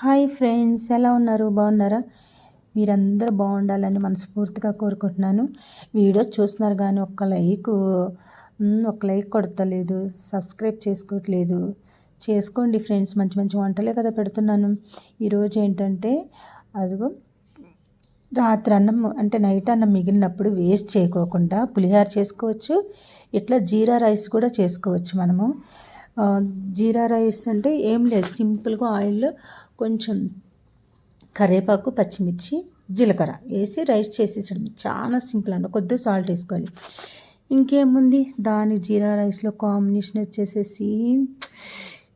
Hi friends ఎలా ఉన్నారు? బాగున్నారా? మీరందరూ బాగుండాలని మనస్ఫూర్తిగా కోరుకుంటున్నాను. వీడియోస్ చూస్తున్నారు కానీ ఒక్క లైక్ ఒక లైక్ కొడతలేదు సబ్స్క్రైబ్ చేసుకోవట్లేదు. చేసుకోండి ఫ్రెండ్స్ మంచి మంచి వంటలే కదా పెడుతున్నాను. ఈరోజు ఏంటంటే అదిగో రాత్రి అన్నం అంటే నైట్ అన్నం మిగిలినప్పుడు వేస్ట్ చేయకోకుండా పులిహార చేసుకోవచ్చు. ఇట్లా జీరా రైస్ కూడా చేసుకోవచ్చు మనము. జీరా రైస్ అంటే ఏం లేదు సింపుల్గా ఆయిల్లో కొంచెం కరివేపాకు పచ్చిమిర్చి జీలకర్ర వేసి రైస్ చేసేసాడు. చాలా సింపుల్ అండి. కొద్దిగా సాల్ట్ వేసుకోవాలి. ఇంకేముంది? దాని జీరా రైస్లో కాంబినేషన్ వచ్చేసేసి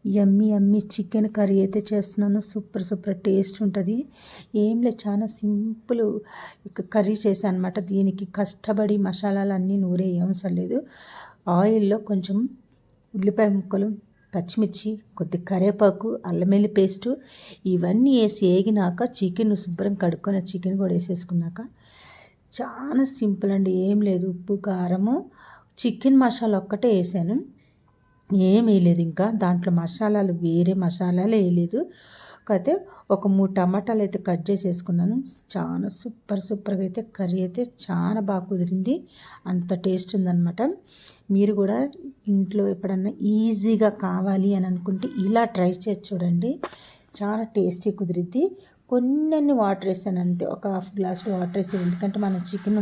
ఎమ్మి ఎమ్మి చికెన్ కర్రీ అయితే చేస్తున్నాను. సూపర్ సూపర్ టేస్ట్ ఉంటుంది. ఏం లేదు చాలా సింపుల్ కర్రీ చేశాను అనమాట దీనికి కష్టపడి మసాలాలు అన్నీ నూరే ఏం సర్లేదు ఆయిల్లో కొంచెం ఉల్లిపాయ ముక్కలు పచ్చిమిర్చి కొద్ది కరివేపాకు అల్లం పేస్టు ఇవన్నీ వేసి వేగినాక చికెన్ శుభ్రం కడుక్కొని చికెన్ కూడా వేసేసుకున్నాక చాలా సింపుల్ అండి ఏం లేదు. ఉప్పు కారము చికెన్ మసాలా ఒక్కటే వేసాను. ఏం వేయలేదు ఇంకా. దాంట్లో మసాలాలు వేరే మసాలాలు వేయలేదు. కాకపోతే ఒక మూడు టమాటాలు అయితే కట్ చేసేసుకున్నాను. చాలా సూపర్ సూపర్గా అయితే కర్రీ అయితే చాలా బాగా కుదిరింది. అంత టేస్ట్ ఉందనమాట మీరు కూడా ఇంట్లో ఎప్పుడన్నా ఈజీగా కావాలి అని అనుకుంటే ఇలా ట్రై చేసి చూడండి. చాలా టేస్టీ కుదిరిద్ది. కొన్ని వాటర్ వేసాను అంతే. ఒక హాఫ్ గ్లాస్ వాటర్ వేసాను ఎందుకంటే మనం చికెన్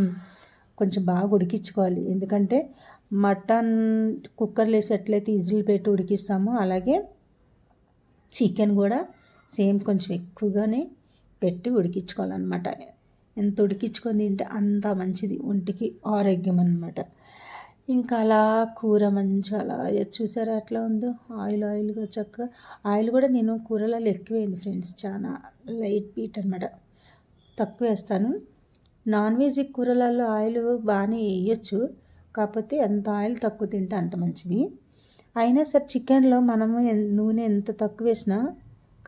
కొంచెం బాగా ఉడికించుకోవాలి. ఎందుకంటే మటన్ కుక్కర్లో వేసి ఎట్లయితే ఈజీలు పెట్టి ఉడికిస్తామో. అలాగే చికెన్ కూడా సేమ్ కొంచెం ఎక్కువగానే పెట్టి ఉడికించుకోవాలన్నమాట. ఎంత ఉడికించుకొని తింటే అంత మంచిది. ఒంటికి ఆరోగ్యం అనమాట ఇంకా అలా కూర మంచిగా అలా చూసారా అట్లా ఉందో? ఆయిల్ ఆయిల్గా చక్కగా. ఆయిల్ కూడా నేను కూరలలో ఎక్కువేయండి ఫ్రెండ్స్. చాలా లైట్ బీట్ అనమాట తక్కువ వేస్తాను. నాన్ వెజ్ కూరలలో ఆయిల్ బాగానే వేయచ్చు. కాకపోతే ఎంత ఆయిల్ తక్కువ తింటే అంత మంచిది. అయినా సరే చికెన్లో మనము నూనె ఎంత తక్కువ వేసినా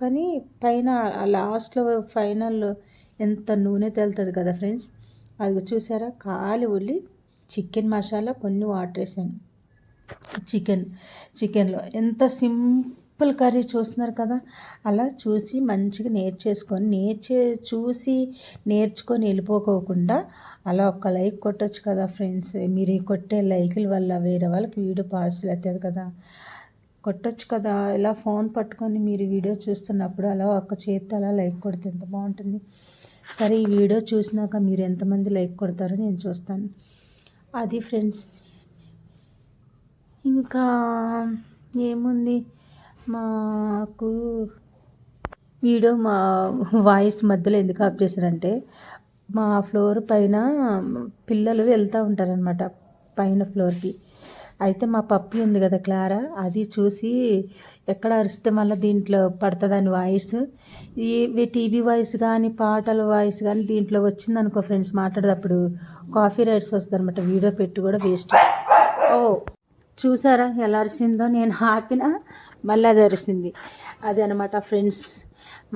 కానీ పైన లాస్ట్లో ఫైనల్ ఎంత నూనె తేలుతుంది కదా ఫ్రెండ్స్? అది చూసారా? కాలి ఉల్లి చికెన్ మసాలా కొన్ని వాటర్ వేసాను. చికెన్ చికెన్లో ఎంత సింపుల్ కర్రీ చూస్తున్నారు కదా? అలా చూసి మంచిగా నేర్చేసుకొని నేర్చే చూసి నేర్చుకొని వెళ్ళిపోకోకుండా అలా ఒక్క లైక్ కొట్టచ్చు కదా ఫ్రెండ్స్? మీరు కొట్టే లైకుల వల్ల వేరే వాళ్ళకి వీడియో పార్సల్ అవుతుంది కదా? కొట్టచ్చు కదా ఇలా ఫోన్ పట్టుకొని మీరు వీడియో చూస్తున్నప్పుడు అలా ఒక చేతి అలా లైక్ కొడితే ఎంత బాగుంటుంది. సరే ఈ వీడియో చూసినాక మీరు ఎంతమంది లైక్ కొడతారో నేను చూస్తాను. అది ఫ్రెండ్స్ ఇంకా ఏముంది? మాకు వీడియో మా వాయిస్ మధ్యలో ఎందుకు ఆఫ్ చేశారంటే మా ఫ్లోర్ పైన పిల్లలు వెళ్తూ ఉంటారనమాట పైన ఫ్లోర్కి. అయితే మా పప్పి ఉంది కదా క్లారా అది చూసి ఎక్కడ అరిస్తే మళ్ళీ దీంట్లో పడుతుందని వాయిస్. ఈ టీవీ వాయిస్ కానీ పాటల వాయిస్ కానీ దీంట్లో వచ్చింది అనుకో ఫ్రెండ్స్ మాట్లాడేటప్పుడు కాఫీ రైట్స్ వస్తుందన్నమాట వీడియో పెట్టి కూడా వేస్ట్. ఓ చూసారా ఎలా అరిసిందో? నేను ఆపిన మళ్ళీ అది అరిసింది. అది అనమాట ఫ్రెండ్స్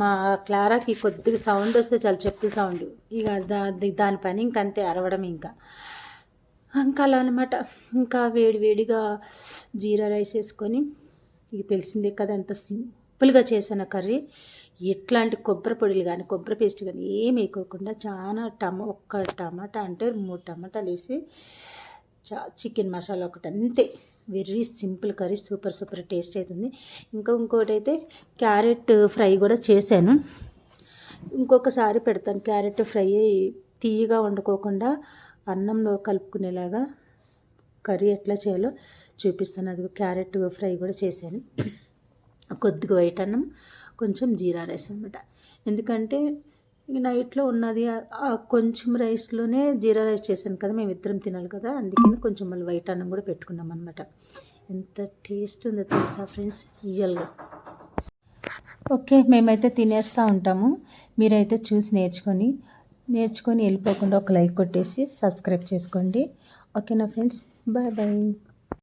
మా క్లారాకి కొద్దిగా సౌండ్ వస్తే చాలా చెప్పి సౌండ్. ఇక దా దాని పని ఇంకంతే అరవడం ఇంకా. ఇంకా అలా అనమాట ఇంకా వేడి వేడిగా జీరా రైస్ వేసుకొని ఇది తెలిసిందే కదా ఎంత సింపుల్గా చేసిన కర్రీ. ఎట్లాంటి కొబ్బరి పొడిలు కానీ కొబ్బరి పేస్ట్ కానీ ఏమి వేయకోకుండా చాలా టమా ఒక్క టమాటా అంటే మూడు టమాటాలు వేసి చా చికెన్ మసాలా ఒకటి అంతే. Very simple curry super super taste అవుతుంది ఇంకా ఇంకోటి అయితే క్యారెట్ ఫ్రై కూడా చేశాను. ఇంకొకసారి పెడతాను. క్యారెట్ ఫ్రై తీయగా వండుకోకుండా అన్నంలో కలుపుకునేలాగా కర్రీ ఎట్లా చేయాలో చూపిస్తాను. అది క్యారెట్ ఫ్రై కూడా చేశాను. కొద్దిగా వైట్ అన్నం కొంచెం జీరా రైస్ అనమాట ఎందుకంటే నైట్లో ఉన్నది కొంచెం రైస్లోనే జీరా రైస్ చేశాను కదా మేము ఇద్దరం తినాలి కదా అందుకని కొంచెం మళ్ళీ వైట్ అన్నం కూడా పెట్టుకున్నాం అనమాట ఎంత టేస్ట్ ఉందో తెలుసా ఫ్రెండ్స్? రియల్గా ఓకే మేమైతే తినేస్తూ ఉంటాము. మీరైతే చూసి నేర్చుకొని నేర్చుకొని వెళ్ళిపోకుండా ఒక లైక్ కొట్టేసి సబ్స్క్రైబ్ చేసుకోండి. ఓకేనా ఫ్రెండ్స్? Bye bye.